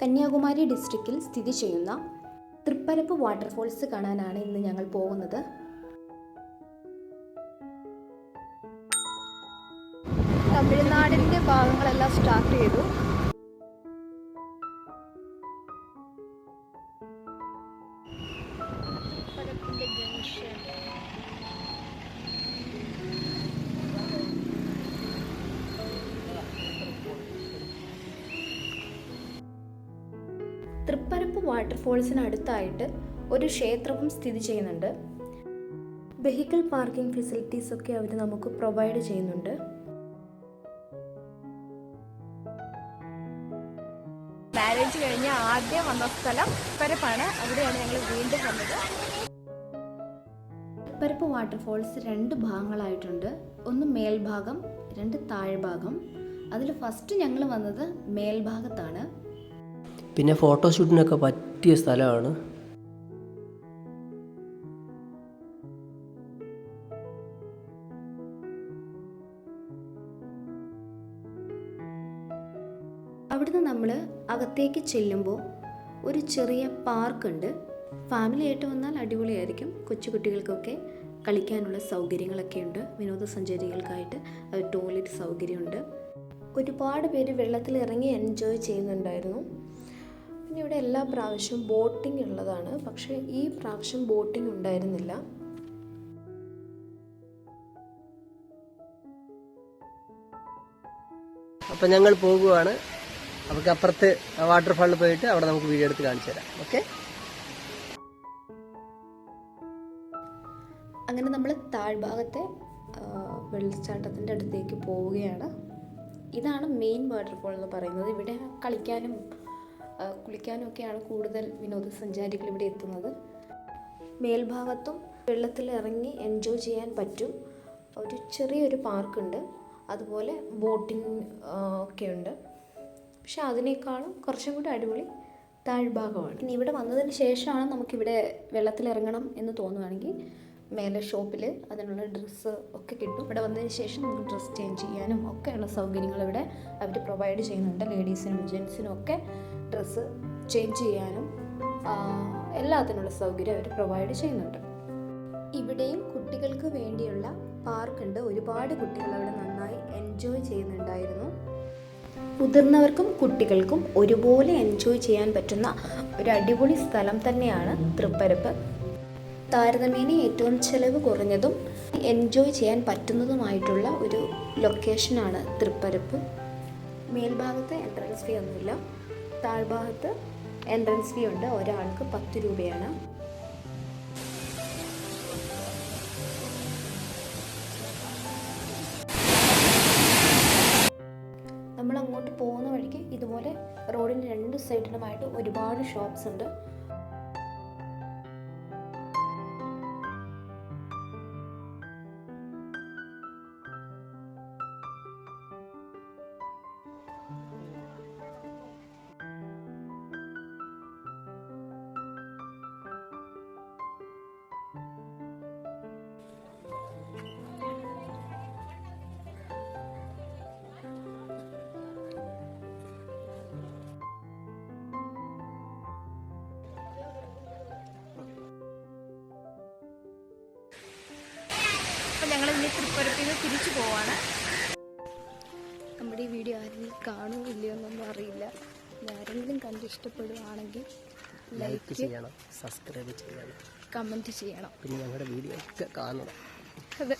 കന്യാകുമാരി ഡിസ്ട്രിക്റ്റിൽ സ്ഥിതി ചെയ്യുന്ന തൃപ്പരപ്പ് വാട്ടർഫോൾസ് കാണാനാണ് ഇന്ന് ഞങ്ങൾ പോകുന്നത്. തമിഴ്നാടിന്റെ ഭാഗങ്ങളെല്ലാം സ്റ്റാർട്ട് ചെയ്തു. തൃപ്പരപ്പ് വാട്ടർഫോൾസിനടുത്തായിട്ട് ഒരു ക്ഷേത്രവും സ്ഥിതി ചെയ്യുന്നുണ്ട്. വെഹിക്കിൾ പാർക്കിംഗ് ഫെസിലിറ്റീസ് ഒക്കെ അവർ നമുക്ക് പ്രൊവൈഡ് ചെയ്യുന്നുണ്ട്. മാരേജ് കഴിഞ്ഞ ആദ്യം വന്ന സ്ഥലം പരപ്പാണ് അവിടെയാണ് ഞങ്ങൾ വീണ്ടും വന്നത്. പരപ്പ് വാട്ടർഫോൾസ് രണ്ട് ഭാഗങ്ങളായിട്ടുണ്ട്. ഒന്ന് മേൽഭാഗം രണ്ട് താഴ്ഭാഗം. അതിൽ ഫസ്റ്റ് ഞങ്ങൾ വന്നത് മേൽഭാഗത്താണ്. പിന്നെ ഫോട്ടോഷൂട്ടിനൊക്കെ പറ്റിയ സ്ഥലമാണ്. അവിടുന്ന് നമ്മൾ അകത്തേക്ക് ചെല്ലുമ്പോൾ ഒരു ചെറിയ പാർക്കുണ്ട്. ഫാമിലി ആയിട്ട് വന്നാൽ അടിപൊളിയായിരിക്കും. കൊച്ചുകുട്ടികൾക്കൊക്കെ കളിക്കാനുള്ള സൗകര്യങ്ങളൊക്കെ ഉണ്ട്. വിനോദസഞ്ചാരികൾക്കായിട്ട് ടോയ്ലറ്റ് സൗകര്യമുണ്ട്. ഒരുപാട് പേര് വെള്ളത്തിൽ ഇറങ്ങി എൻജോയ് ചെയ്യുന്നുണ്ടായിരുന്നു. പിന്നെ ഇവിടെ എല്ലാ പ്രാവശ്യവും ബോട്ടിംഗ് ഉള്ളതാണ്. പക്ഷേ ഈ പ്രാവശ്യം ബോട്ടിംഗ് ഉണ്ടായിരുന്നില്ല. അപ്പം ഞങ്ങൾ പോകുവാണ്. നമുക്ക് അപ്പുറത്ത് വാട്ടർഫാളിൽ പോയിട്ട് അവിടെ നമുക്ക് വീഡിയോ എടുത്ത് കാണിച്ചു തരാം. ഓക്കെ? അങ്ങനെ നമ്മൾ താഴ്ഭാഗത്തെ വെള്ളച്ചാട്ടത്തിന്റെ അടുത്തേക്ക് പോവുകയാണ്. ഇതാണ് മെയിൻ വാട്ടർഫാൾ എന്ന് പറയുന്നത്. ഇവിടെ കളിക്കാനും ആ, കുളിക്കാനും ഒക്കെയാണ് കൂടുതൽ വിനോദസഞ്ചാരികൾ ഇവിടെ എത്തുന്നത്. മേൽഭാഗത്തും വെള്ളത്തിൽ ഇറങ്ങി എൻജോയ് ചെയ്യാൻ പറ്റും. ഒരു ചെറിയൊരു പാർക്കുണ്ട്. അതുപോലെ ബോട്ടിംഗ് ഒക്കെ ഉണ്ട് പക്ഷെ അതിനേക്കാളും കുറച്ചും കൂടി അടിപൊളി താഴ്ഭാഗമാണ്. ഇനി ഇവിടെ വന്നതിന് ശേഷമാണ് നമുക്കിവിടെ വെള്ളത്തിൽ ഇറങ്ങണം എന്ന് തോന്നുകയാണെങ്കിൽ മേലെ ഷോപ്പിൽ അതിനുള്ള ഡ്രസ്സ് ഒക്കെ കിട്ടും. ഇവിടെ വന്നതിന് ശേഷം നമുക്ക് ഡ്രസ്സ് ചേഞ്ച് ചെയ്യാനും ഒക്കെയുള്ള സൗകര്യങ്ങൾ ഇവിടെ അവർ പ്രൊവൈഡ് ചെയ്യുന്നുണ്ട്. ലേഡീസിനും ജെൻസിനും ഒക്കെ ഡ്രസ്സ് ചേഞ്ച് ചെയ്യാനും എല്ലാത്തിനുള്ള സൗകര്യം അവർ പ്രൊവൈഡ് ചെയ്യുന്നുണ്ട്. ഇവിടെയും കുട്ടികൾക്ക് വേണ്ടിയുള്ള പാർക്കുണ്ട് ഒരുപാട് കുട്ടികൾ അവിടെ നന്നായി എൻജോയ് ചെയ്യുന്നുണ്ടായിരുന്നു. മുതിർന്നവർക്കും കുട്ടികൾക്കും ഒരുപോലെ എൻജോയ് ചെയ്യാൻ പറ്റുന്ന ഒരു അടിപൊളി സ്ഥലം തന്നെയാണ് തൃപ്പരപ്പ്. താരതമ്യേന ഏറ്റവും ചിലവ് കുറഞ്ഞതും എൻജോയ് ചെയ്യാൻ പറ്റുന്നതുമായിട്ടുള്ള ഒരു ലൊക്കേഷനാണ് തൃപ്പരപ്പ്. മേൽഭാഗത്ത് എൻട്രൻസ് ഫീ ഒന്നുമില്ല. താഴ്ഭാഗത്ത് എൻട്രൻസ് ഫീ ഉണ്ട്. ഒരാൾക്ക് പത്ത് രൂപയാണ്. നമ്മൾ അങ്ങോട്ട് പോകുന്ന വഴിക്ക് ഇതുപോലെ റോഡിന്റെ രണ്ട് സൈഡിലുമായിട്ട് ഒരുപാട് ഷോപ്സ് ഉണ്ട്. തൃപ്പരപ്പിൽ നിന്ന് തിരിച്ചു പോവാണ്. നമ്മുടെ ഈ വീഡിയോ ആരെങ്കിലും കാണുമോ ഇല്ലയോ എന്നൊന്നും അറിയില്ല. ആരെങ്കിലും കണ്ട് ഇഷ്ടപ്പെടുകയാണെങ്കിൽ ലൈക്ക് ലൈക്ക് ചെയ്യണം സബ്സ്ക്രൈബ് ചെയ്യണം. കമന്റ് ചെയ്യണം. പിന്നെ ഞങ്ങളുടെ വീഡിയോ ഒക്കെ കാണണം. അതെ.